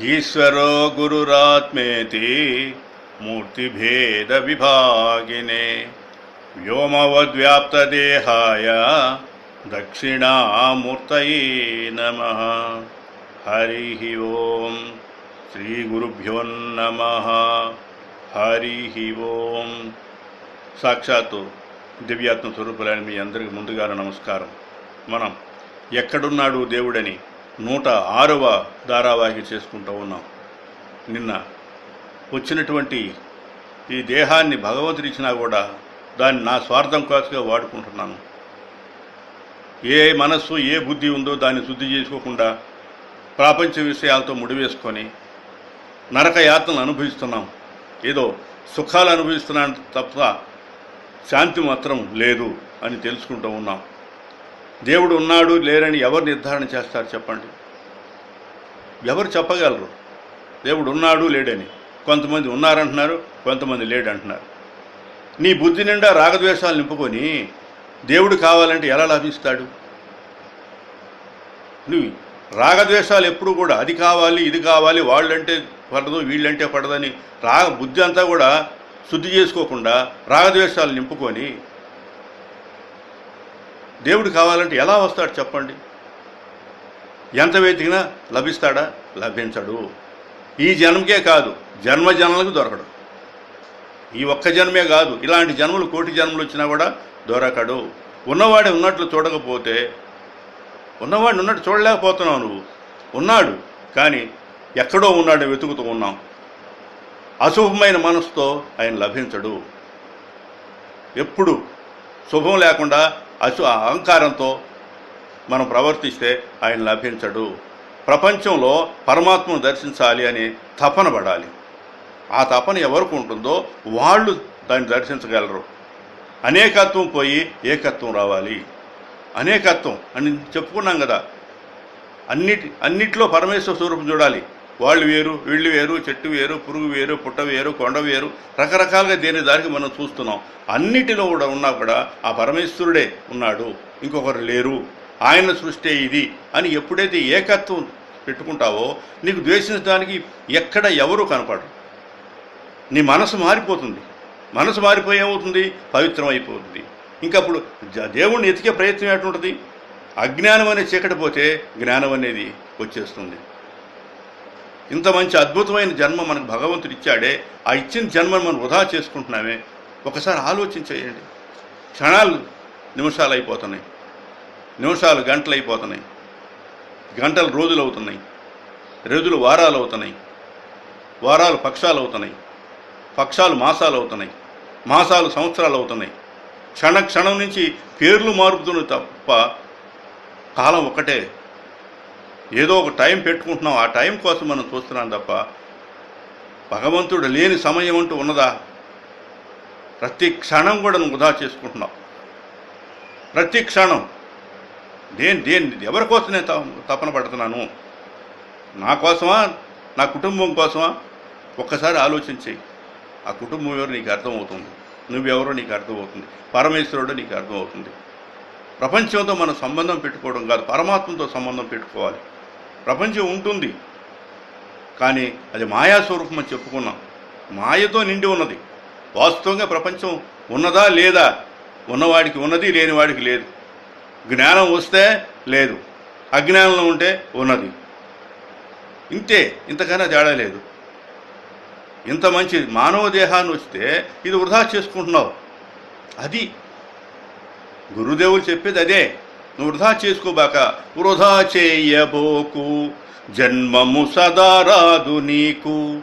ఈశ్వరో గురురాత్మేతి మూర్తిభేద విభాగినే వ్యోమవద్వ్యాప్తదేహాయ దక్షిణామూర్తయే నమ. హరి ఓం శ్రీ గురుభ్యో హరి ఓం. సాక్షాత్తు దివ్యాత్మ స్వరూపులైన మీ అందరికి ముందుగా నమస్కారం. మనం ఎక్కడున్నాడు దేవుడని నూట ఆరవ ధారావాహి చేసుకుంటూ ఉన్నాం. నిన్న వచ్చినటువంటి ఈ దేహాన్ని భగవంతుడు ఇచ్చినా కూడా దాన్ని నా స్వార్థం కోసంగా వాడుకుంటున్నాను. ఏ మనస్సు ఏ బుద్ధి ఉందో దాన్ని శుద్ధి చేసుకోకుండా ప్రాపంచ విషయాలతో ముడివేసుకొని నరక యాతనలు అనుభవిస్తున్నాం. ఏదో సుఖాలు అనుభవిస్తున్నాను తప్ప శాంతి మాత్రం లేదు అని తెలుసుకుంటూ ఉన్నాం. దేవుడు ఉన్నాడు లేరని ఎవరు నిర్ధారణ చేస్తారు చెప్పండి? ఎవరు చెప్పగలరు? దేవుడు ఉన్నాడు లేడని. కొంతమంది ఉన్నారంటున్నారు కొంతమంది లేడంటున్నారు. నీ బుద్ధి నిండా రాగద్వేషాలు నింపుకొని దేవుడు కావాలంటే ఎలా లభిస్తాడు? నువ్వు రాగద్వేషాలు ఎప్పుడు కూడా అది కావాలి ఇది కావాలి వాళ్ళంటే పడదు వీళ్ళంటే పడదని రాగ బుద్ధి అంతా కూడా శుద్ధి చేసుకోకుండా రాగద్వేషాలు నింపుకొని దేవుడు కావాలంటే ఎలా వస్తాడు చెప్పండి? ఎంత వెతికినా లభిస్తాడా? లభించడు. ఈ జన్మకే కాదు జన్మ జన్మలకు దొరకడు. ఈ ఒక్క జన్మే కాదు ఇలాంటి జన్మలు కోటి జన్మలు వచ్చినా కూడా దొరకడు. ఉన్నవాడే ఉన్నట్లు చూడకపోతే ఉన్నవాడిని ఉన్నట్టు చూడలేకపోతున్నావు నువ్వు. ఉన్నాడు కానీ ఎక్కడో ఉన్నాడు వెతుకుతూ ఉన్నాం. అశుభమైన మనసుతో ఆయన లభించడు. ఎప్పుడు శుభం లేకుండా అశు అహంకారంతో మనం ప్రవర్తిస్తే ఆయన లభించడు. ప్రపంచంలో పరమాత్మను దర్శించాలి అని తపన పడాలి. ఆ తపన ఎవరికి ఉంటుందో వాళ్ళు దాన్ని దర్శించగలరు. అనేకత్వం పోయి ఏకత్వం రావాలి. అనేకత్వం అని చెప్పుకున్నాం కదా. అన్నిటి అన్నిట్లో పరమేశ్వర స్వరూపం చూడాలి. వాళ్ళు వేరు వీళ్ళు వేరు చెట్టు వేరు పురుగు వేరు పుట్ట వేరు కొండ వేరు రకరకాలుగా దేని దానికి మనం చూస్తున్నాం. అన్నిటిలో కూడా ఉన్నా కూడా ఆ పరమేశ్వరుడే ఉన్నాడు. ఇంకొకరు లేరు. ఆయన సృష్టి ఇది అని ఎప్పుడైతే ఏకత్వం పెట్టుకుంటావో నీకు ద్వేషించడానికి ఎక్కడ ఎవరు కనపడరు. నీ మనసు మారిపోతుంది. మనసు మారిపోయి ఏమవుతుంది? పవిత్రం అయిపోతుంది ఇంకప్పుడు జ- దేవుణ్ణి ఎతికే ప్రయత్నం ఎటుంటుంది అజ్ఞానం అనే చీకటి పోతే జ్ఞానం అనేది వచ్చేస్తుంది. ఇంత మంచి అద్భుతమైన జన్మ మనకు భగవంతుడు ఇచ్చాడే ఆ ఇచ్చిన జన్మను మనం వృధా చేసుకుంటున్నామే. ఒకసారి ఆలోచించేయండి. క్షణాలు నిమిషాలు అయిపోతున్నాయి. నిమిషాలు గంటలు అయిపోతున్నాయి. గంటలు రోజులు అవుతున్నాయి. రోజులు వారాలు అవుతున్నాయి. వారాలు పక్షాలు అవుతున్నాయి. పక్షాలు మాసాలు అవుతున్నాయి. మాసాలు సంవత్సరాలు అవుతున్నాయి. క్షణ క్షణం నుంచి పేర్లు మారుతున్నాయి తప్ప కాలం ఒకటే. ఏదో ఒక టైం పెట్టుకుంటున్నాం. ఆ టైం కోసం మనం చూస్తున్నాం తప్ప భగవంతుడు లేని సమయం అంటూ ఉన్నదా? ప్రతి క్షణం కూడా నువ్వు వృధా చేసుకుంటున్నావు. ప్రతి క్షణం. దేని దేని ఎవరి కోసం నేను తపన పడుతున్నాను? నా కోసమా? నా కుటుంబం కోసమా? ఒక్కసారి ఆలోచించి ఆ కుటుంబం ఎవరు నీకు అర్థమవుతుంది? నువ్వెవరో నీకు అర్థమవుతుంది. పరమేశ్వరుడు నీకు అర్థమవుతుంది. ప్రపంచంతో మనం సంబంధం పెట్టుకోవడం కాదు. పరమాత్మతో సంబంధం పెట్టుకోవాలి. ప్రపంచం ఉంటుంది. కానీ అది మాయా స్వరూపం అని చెప్పుకున్నాం. మాయతో నిండి ఉన్నది. వాస్తవంగా ప్రపంచం ఉన్నదా లేదా? ఉన్నవాడికి ఉన్నది లేనివాడికి లేదు. జ్ఞానం వస్తే లేదు. అజ్ఞానంలో ఉంటే ఉన్నది. ఇంతే. ఇంతకన్నా తేడా లేదు. ఇంత మంచి మానవ దేహాన్ని వస్తే ఇది వృధా చేసుకుంటున్నావు. అది గురుదేవులు చెప్పేది అదే. నువ్వు వృధా చేసుకోబాక. వృధా చేయబోకు. జన్మము సదారాదు నీకు.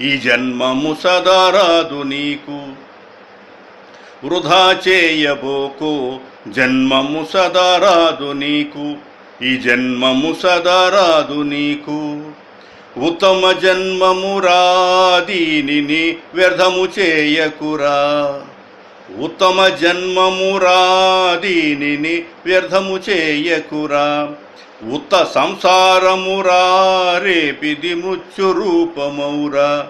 ఈ జన్మము సదారాదు నీకు. వృధా చేయబోకు. జన్మము సదారాదు నీకు. ఈ జన్మము సదారాదు నీకు. ఉత్తమ జన్మము రా దీనిని వ్యర్థము చేయకురా. ఉత్తమ జన్మమురాదీని దీనిని వ్యర్థము చేయకురా. ఉత్త సంసారమురా రేపిది మృత్యురూపమౌరా.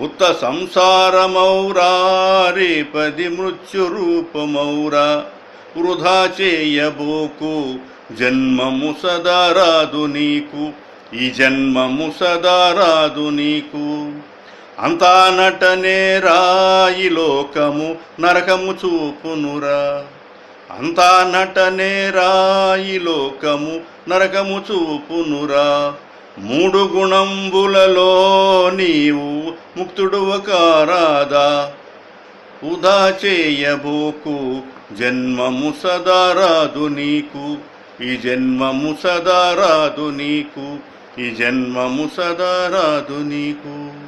ఉత్త సంసారమౌరా రేపది మృత్యురూపమౌరా. వృధా చేయబోకు జన్మము సదారాదు నీకు. ఈ జన్మము సదారాదు నీకు. అంతా నటనే రాయి లోకము నరకము చూపునురా. అంతా నటనే రాయి లోకము నరకము చూపునురా. మూడు గుణంబులలో నీవు ముక్తుడు కారాదా ఉదా చేయబోకు జన్మము సదారాదు నీకు. ఈ జన్మము సదారాదు నీకు. ఈ జన్మము సదారాదు నీకు.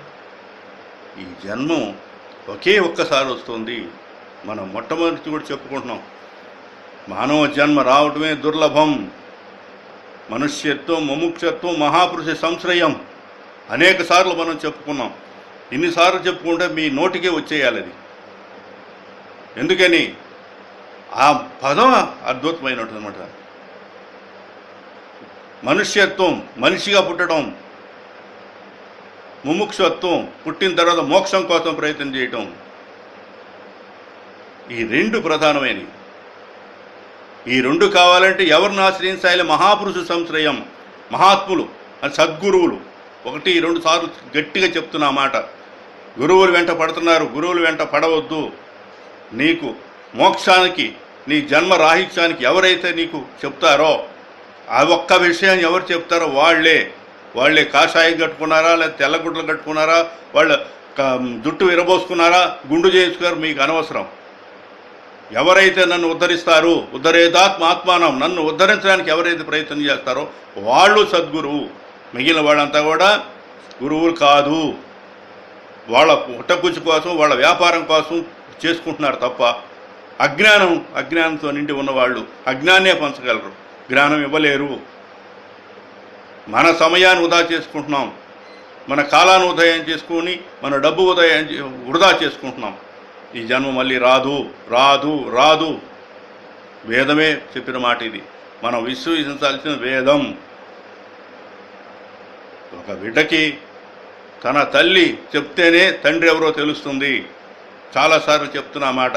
ఈ జన్మం ఒకే ఒక్కసారి వస్తుంది. మనం మొట్టమొదటి కూడా చెప్పుకుంటున్నాం. మానవ జన్మ రావటమే దుర్లభం. మనుష్యత్వం ముముక్షత్వం మహాపురుష సంశ్రయం అనేక సార్లు మనం చెప్పుకున్నాం. ఇన్నిసార్లు చెప్పుకుంటే మీ నోటికే వచ్చేయాలి అది. ఎందుకని? ఆ పదం అద్భుతమైనట్టు అనమాట మనుష్యత్వం మనిషిగా పుట్టడం ముముక్షత్వం పుట్టిన తర్వాత మోక్షం కోసం ప్రయత్నం చేయటం. ఈ రెండు ప్రధానమైనవి. ఈ రెండు కావాలంటే ఎవరిని ఆశ్రయించాలి మహాపురుషు సంశ్రయం మహాత్ములు అని సద్గురువులు. ఒకటి రెండు సార్లు గట్టిగా చెప్తున్నా మాట. గురువులు వెంట పడుతున్నారు గురువులు వెంట పడవద్దు. నీకు మోక్షానికి నీ జన్మ రాహిత్యానికి ఎవరైతే నీకు చెప్తారో ఆ ఒక్క విషయం ఎవరు చెప్తారో వాళ్ళే. వాళ్ళే కాషాయం కట్టుకున్నారా లేదా తెల్లగుడ్లు కట్టుకున్నారా వాళ్ళ జుట్టు విరబోసుకున్నారా గుండు చేయించుకున్నారు మీకు అనవసరం. ఎవరైతే నన్ను ఉద్ధరిస్తారు ఉద్ధరేదాత్మ ఆత్మానం నన్ను ఉద్ధరించడానికి ఎవరైతే ప్రయత్నం చేస్తారో వాళ్ళు సద్గురువు. మిగిలిన వాళ్ళంతా కూడా గురువులు కాదు. వాళ్ళ పుట్టకుచ్చు కోసం వాళ్ళ వ్యాపారం కోసం చేసుకుంటున్నారు తప్ప అజ్ఞానం అజ్ఞానంతో నిండి ఉన్నవాళ్ళు అజ్ఞానే పంచగలరు. జ్ఞానం ఇవ్వలేరు. మన సమయాన్ని వృధా చేసుకుంటున్నాం. మన కాలాన్ని ఉదయం చేసుకొని మన డబ్బు ఉదయం వృధా చేసుకుంటున్నాం. ఈ జన్మ మళ్ళీ రాదు రాదు రాదు. వేదమే చెప్పిన మాట ఇది. మనం విశ్వసించాల్సిన వేదం. ఒక బిడ్డకి తన తల్లి చెప్తేనే తండ్రి ఎవరో తెలుస్తుంది. చాలాసార్లు చెప్తున్నా మాట.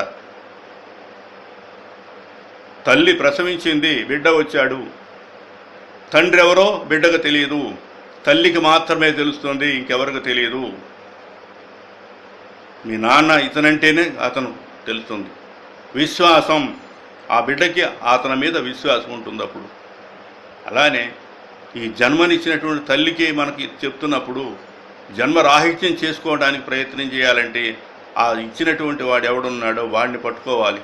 తల్లి ప్రసవించింది బిడ్డ వచ్చాడు. తండ్రి ఎవరో బిడ్డకు తెలియదు. తల్లికి మాత్రమే తెలుస్తుంది ఇంకెవరికి తెలియదు. మీ నాన్న ఇతనంటేనే అతను తెలుస్తుంది. విశ్వాసం ఆ బిడ్డకి అతని మీద విశ్వాసం ఉంటుంది అప్పుడు. అలానే ఈ జన్మనిచ్చినటువంటి తల్లికి మనకి చెప్తున్నప్పుడు జన్మ రాహిత్యం చేసుకోవడానికి ప్రయత్నం చేయాలంటే ఆ ఇచ్చినటువంటి వాడు ఎవడున్నాడో వాడిని పట్టుకోవాలి.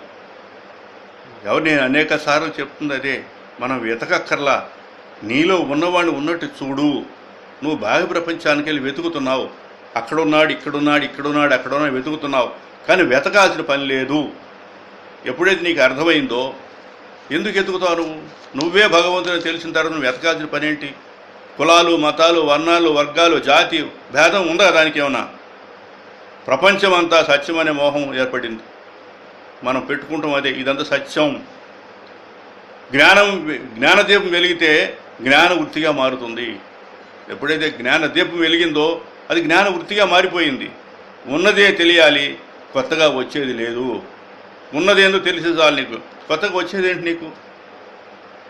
ఎవరు నేను అనేక సార్లు చెప్తుంది అదే మనం వెతకక్కర్లా. నీలో ఉన్నవాడిని ఉన్నట్టు చూడు. నువ్వు బాహ్య ప్రపంచానికి వెళ్ళి వెతుకుతున్నావు. అక్కడున్నాడు ఇక్కడున్నాడు ఇక్కడున్నాడు అక్కడున్నాడు వెతుకుతున్నావు. కానీ వెతకాల్సిన పని లేదు. ఎప్పుడైతే నీకు అర్థమైందో ఎందుకు ఎతుకుతావు నువ్వు? నువ్వే భగవంతుని తెలిసిన తర్వాత నువ్వు వెతకాల్సిన పని ఏంటి? కులాలు మతాలు వర్ణాలు వర్గాలు జాతి భేదం ఉందా దానికి ఏమన్నా? ప్రపంచం అంతా సత్యం అనే మోహం ఏర్పడింది. మనం పెట్టుకుంటాం అదే ఇదంతా సత్యం. జ్ఞానం జ్ఞానదీపం వెలిగితే జ్ఞాన వృత్తిగా మారుతుంది. ఎప్పుడైతే జ్ఞాన దీపం వెలిగిందో అది జ్ఞాన వృత్తిగా మారిపోయింది. ఉన్నదే తెలియాలి కొత్తగా వచ్చేది లేదు. ఉన్నదేందో తెలిసి చాలు నీకు. కొత్తగా వచ్చేది ఏంటి నీకు?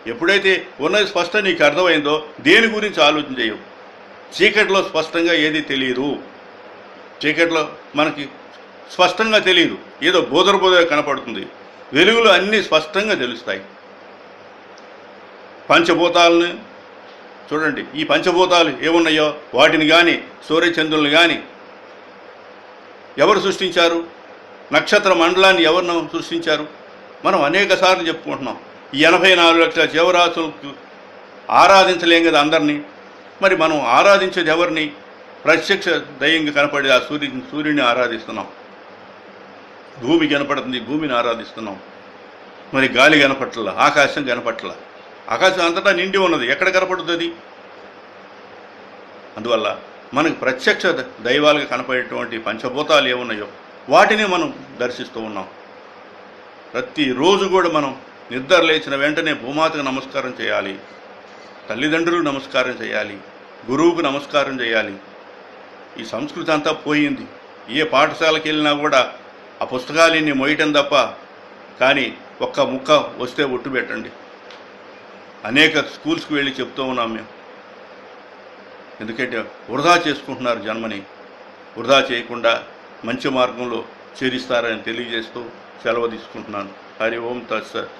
ఎప్పుడైతే ఉన్నది స్పష్టం నీకు అర్థమైందో దేని గురించి ఆలోచన చేయవు. చీకట్లో స్పష్టంగా ఏది తెలియదు. చీకట్లో మనకి స్పష్టంగా తెలియదు. ఏదో బోధర బోధ కనపడుతుంది. వెలుగులో అన్నీ స్పష్టంగా తెలుస్తాయి. పంచభూతాలను చూడండి ఈ పంచభూతాలు ఏమున్నాయో? వాటిని కానీ సూర్యచంద్రులను కానీ ఎవరు సృష్టించారు? నక్షత్ర మండలాన్ని ఎవరు సృష్టించారు? మనం అనేక సార్లు చెప్పుకుంటున్నాం. ఈ ఎనభై నాలుగు లక్షల జీవరాశులకు ఆరాధించలేం కదా అందరినీ? మరి మనం ఆరాధించేది ఎవరిని? ప్రత్యక్ష దయ్యంగా కనపడే ఆ సూర్యుని సూర్యుని ఆరాధిస్తున్నాం. భూమి కనపడుతుంది భూమిని ఆరాధిస్తున్నాం. మరి గాలి కనపట్ల ఆకాశం కనపట్ల? ఆకాశం అంతటా నిండి ఉన్నది. ఎక్కడ కనపడుతుంది? అందువల్ల మనకు ప్రత్యక్ష దైవాలుగా కనపడేటువంటి పంచభూతాలు ఏమున్నాయో వాటిని మనం దర్శిస్తూ ఉన్నాం. ప్రతిరోజు కూడా మనం నిద్ర లేచిన వెంటనే భూమాతకు నమస్కారం చేయాలి. తల్లిదండ్రులకు నమస్కారం చేయాలి. గురువుకు నమస్కారం చేయాలి. ఈ సంస్కృతి అంతా పోయింది. ఏ పాఠశాలకు వెళ్ళినా కూడా ఆ పుస్తకాలన్నీ మొయ్యటం తప్ప కానీ ఒక్క ముక్క వస్తే ఒట్టు పెట్టండి. అనేక స్కూల్స్కి వెళ్ళి చెప్తూ ఉన్నాం మేము. ఎందుకంటే వృధా చేసుకుంటున్నారు జన్మని. వృధా చేయకుండా మంచి మార్గంలో చేరిస్తారని తెలియజేస్తూ సెలవు తీసుకుంటున్నాను. హరి ఓం తత్సత్